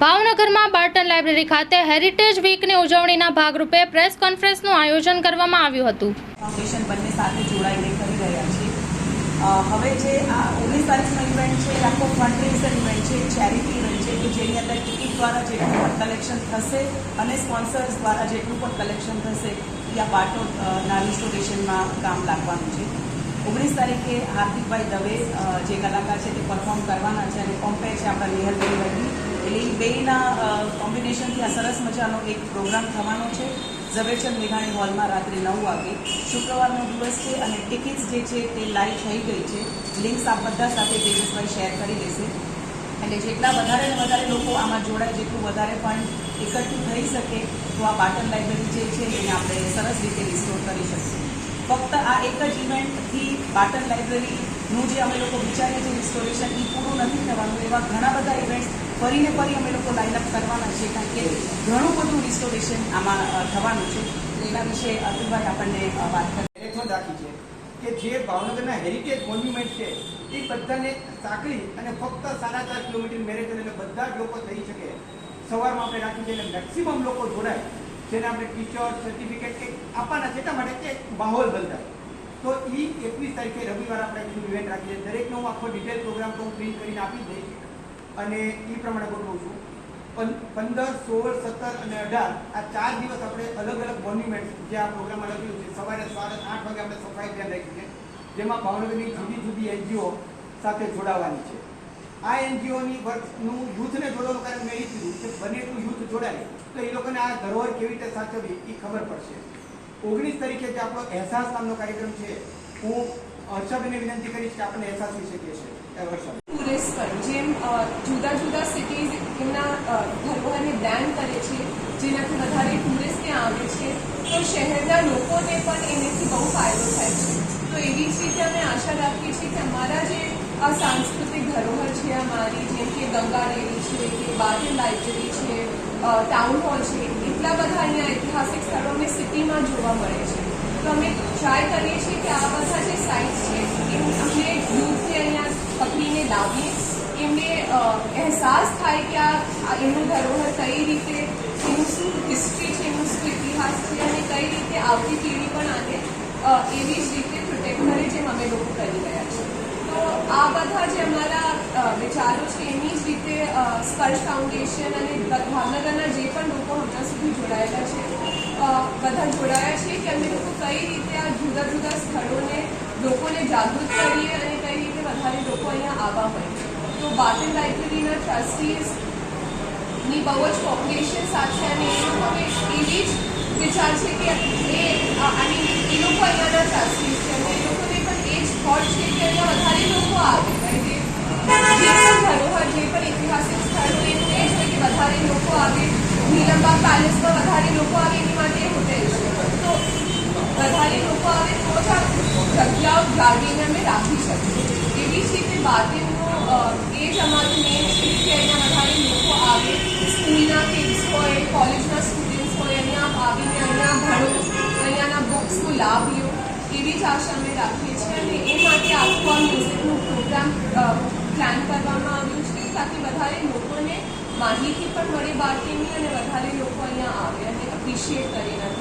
ભાવનગરમાં Barton library ખાતે heritage વીકની ઉજવણીના ભાગરૂપે પ્રેસ કોન્ફરન્સનું આયોજન કરવામાં આવ્યું હતું. ફાઉન્ડેશન બંને સાથે જોડાઈને કરી રહ્યા છીએ હવે જે આ ઓગણીસ તારીખનો ઇવેન્ટ છે આખો ફંડરેઝર ઇવેન્ટ છે ચેરિટી ઇવેન્ટ છે કે જેની અંદર ટિકિટ દ્વારા જેટલું પણ કલેક્શન થશે અને સ્પોન્સર્સ દ્વારા જેટલું પણ કલેક્શન થશે એ આ પાટો અ, ના રિસ્ટોરેશનમાં કામ લાગવાનું છે. ઓગણીસ તારીખે હાર્દિકભાઈ દવે જે કલાકાર છે તે પરફોર્મ કરવાના છે અને કોમ્પે છે આપણા નિહલભાઈ વડી એટલે એ બેના કોમ્બિનેશનથી આ સરસ મજાનો એક પ્રોગ્રામ થવાનો છે. ઝવેરચંદ મેઘાણી હોલમાં રાત્રે નવ વાગે. શુક્રવારનો દિવસ છે અને ટિકિટ્સ જે છે તે લાઈવ થઈ ગઈ છે. લિંક્સ આપ બધા સાથે તેજસભાઈ શેર કરી દેશે એટલે જેટલા વધારે ને વધારે લોકો આમાં જોડાય, જેટલું વધારે ફંડ એકઠું થઈ શકે, તો આ પાટણ લાઇબ્રેરી જે છે એને આપણે સરસ રીતે રિસ્ટોર કરી શકીશું ફક્ત આ એક જ ઇવેન્ટથી પાટણ લાઇબ્રેરીનું જે અમે લોકો વિચારીએ છીએ રિસ્ટોરેશન એ પૂરું નથી થવાનું. એવા ઘણા બધા ઇવેન્ટ્સ ફરીને ફરી અમે લોકો લાઇનઅપ કરવાના છે કારણ કે ઘણું બધું રિસ્ટોરેશન આમાં થવાનું છે. એના વિશે અતુલભાઈ આપણને વાત કરી. રાખી છે કે જે ભાવનગરના હેરિટેજ મોન્યુમેન્ટ છે, એ બધાને સાંકળી અને ફક્ત સાડા ચાર કિલોમીટર મેરેથોન એટલે બધા જ લોકો થઈ શકે. સવારમાં આપણે રાખ્યું છે એટલે મેક્સિમમ લોકો જોડાય. જેને આપણે ટીચર સર્ટિફિકેટ કંઈક આપવાના છે, એટલા માટે કે માહોલ બંધાય. તો એ એકવીસ તારીખે રવિવાર આપણે બીજું ઇવેન્ટ રાખીએ. દરેકનો હું આખો ડિટેલ પ્રોગ્રામ તો હું પ્રિન્ટ કરીને આપી દઈશ. અને એ પ્રમાણે ગોઠવું છું. પંદર, સોળ, સત્તર અને અઢાર, આ ચાર દિવસ આપણે અલગ અલગ મોન્યુમેન્ટ જે આ પ્રોગ્રામમાં લખ્યું છે, સવારે સાડા આઠ વાગે આપણે સફાઈ ધ્યાન રાખીએ જેમાં ભાવનગરની જુદી જુદી એનજીઓ સાથે જોડાવાની છે. આ એનજીઓની વર્કનું યુથને જોડવાનું કારણ મેં એ કીધું કે બને એટલું યુથ જોડાય, તો એ લોકોને આ ધરોહર કેવી રીતે સાચવવી એ ખબર પડશે. ઓગણીસ તારીખે જે આપણો અહેસાસ નામનો કાર્યક્રમ છે, હું હર્ષાબેનને વિનંતી કરીશ કે આપણને અહેસાસ થઈ છીએ ટુરિસ્ટ જેમ જુદા જુદા સિટીઝ એમના ધરોહરને બ્રાન્ડ કરે છે, જેનાથી વધારે ટુરિસ્ટ ત્યાં આવે છે, તો શહેરના લોકોને પણ એનાથી બહુ ફાયદો થાય છે. તો એવી જ રીતે અમે આશા રાખીએ છીએ કે અમારા જે આ સાંસ્કૃતિક ધરોહર છે, અમારી જેમ કે ગંગા ડેરી છે, કે બાર્ટન લાઇબ્રેરી છે ટાઉન હોલ છે. એટલા બધા અહીંયા ઐતિહાસિક સ્થળો અમને સિટીમાં જોવા મળે છે. તો અમે ટ્રાય કરીએ છીએ કે આ બધા જે સાઇટ્સ છે, એમ અમને યુથને અહીંયા પકડીને લાવીએ. એમને અહેસાસ થાય કે આ એનું ધરોહર કઈ રીતે, એનું શું હિસ્ટ્રી છે, એનું શું ઇતિહાસ છે અને કઈ રીતે આવતી પેઢી પણ આને એવી જ રીતે પ્રોટેક્ટ કરે જેમ અમે લોકો કરી રહ્યા છીએ. તો આ બધા જે અમારા વિચારો છે, એની જ રીતે સ્પર્શ ફાઉન્ડેશન અને બ- ભાવનગરના જે પણ લોકો હમણાં સુધી જોડાયેલા છે અ, બધા જોડાયા છે કે અમે લોકો કઈ રીતે આ જુદા જુદા સ્થળોને લોકોને જાગૃત કરીએ અને કઈ રીતે વધારે લોકો અહીંયા આવવા હોય તો બાટન લાઇબ્રેરીના ટ્રસ્ટીઝની બહુ જ પોપ્યુલેશન સાથે અને એ લોકોને એવી જ વિચાર છે કે એ આની એ લોકો અહીંયાના ટ્રસ્ટીઝ છે અને એ લોકોને પણ એ જ થોટ છે કે અહીંયા વધારે લોકો આવે? એ જે ધરોહર જે પણ ઐતિહાસિક સ્થળ એ જ કે વધારે લોકો આવે નીલમબાગ પેલેસમાં વધારે લોકો આવે એની માટે છે વધારે લોકો આવે તો જ આ જગ્યાઓ જાળવીને અમે રાખી શકીએ એવી જ રીતે બાર્ગેનનું એ જ અમારું મેઇન છે કે અહીંયા વધારે લોકો આવે સ્કૂલના કિડ્સ હોય કોલેજના સ્ટુડન્ટ્સ હોય અહીંયા આવીને અહીંયા ભણો અહીંયાના બુક્સનો લાભ લ્યો એવી જ આશા અમે રાખીએ છીએ અને એ માટે આખું આ મ્યુઝિકનું પ્રોગ્રામ પ્લાન કરવામાં આવ્યું છે તાકી વધારે લોકોને માહિતી પણ મળે બાળકીની અને વધારે લોકો અહીંયા આવે અને અપ્રિશિએટ કરે એના